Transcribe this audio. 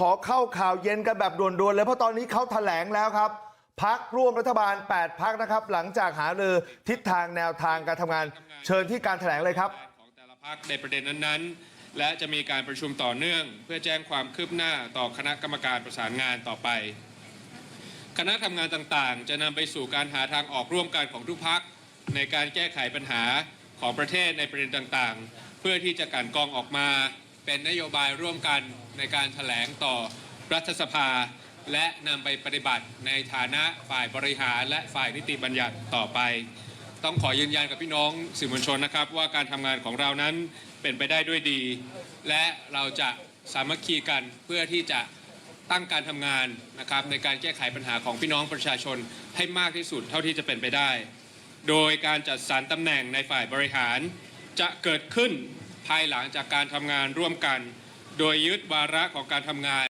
ขอเข้าข่าวเย็นกันแบบด่วนๆเลยเพราะตอนนี้เขาแถลงแล้วครับพักร่วมรัฐบาล8พักนะครับหลังจากหารือทิศทางแนวทางการทำงานเชิญที่การแถลงเลยครับของแต่ละพักในประเด็นนั้นๆ และจะมีการประชุมต่อเนื่อง เพื่อแจ้งความคืบหน้าต่อคณะกรรมการประสานงานต่อไป คณะทำงานต่างๆ จะนำไปสู่การหาทางออกร่วมกันของทุกพักในการแก้ไขปัญหาของประเทศในประเด็นต่างๆ เพื่อที่จะกลันกองออกมา เป็นนโยบายร่วมกันในการแถลงต่อรัฐสภา และนำไปปฏิบัติในฐานะฝ่ายบริหารและฝ่ายนิติบัญญัติต่อไป ต้องขอยืนยันกับพี่น้องสื่อมวลชนนะครับ ว่าการทำงานของเรานั้นเป็นไปได้ด้วยดี และเราจะสามัคคีกันเพื่อที่จะตั้งการทำงานนะครับในการแก้ไขปัญหาของพี่น้องประชาชนให้มากที่สุดเท่าที่จะเป็นไปได้ โดยการจัดสรรตำแหน่งในฝ่ายบริหารจะเกิดขึ้น ภายหลังจากการทำงานร่วมกัน โดยยึดวาระของการทำงาน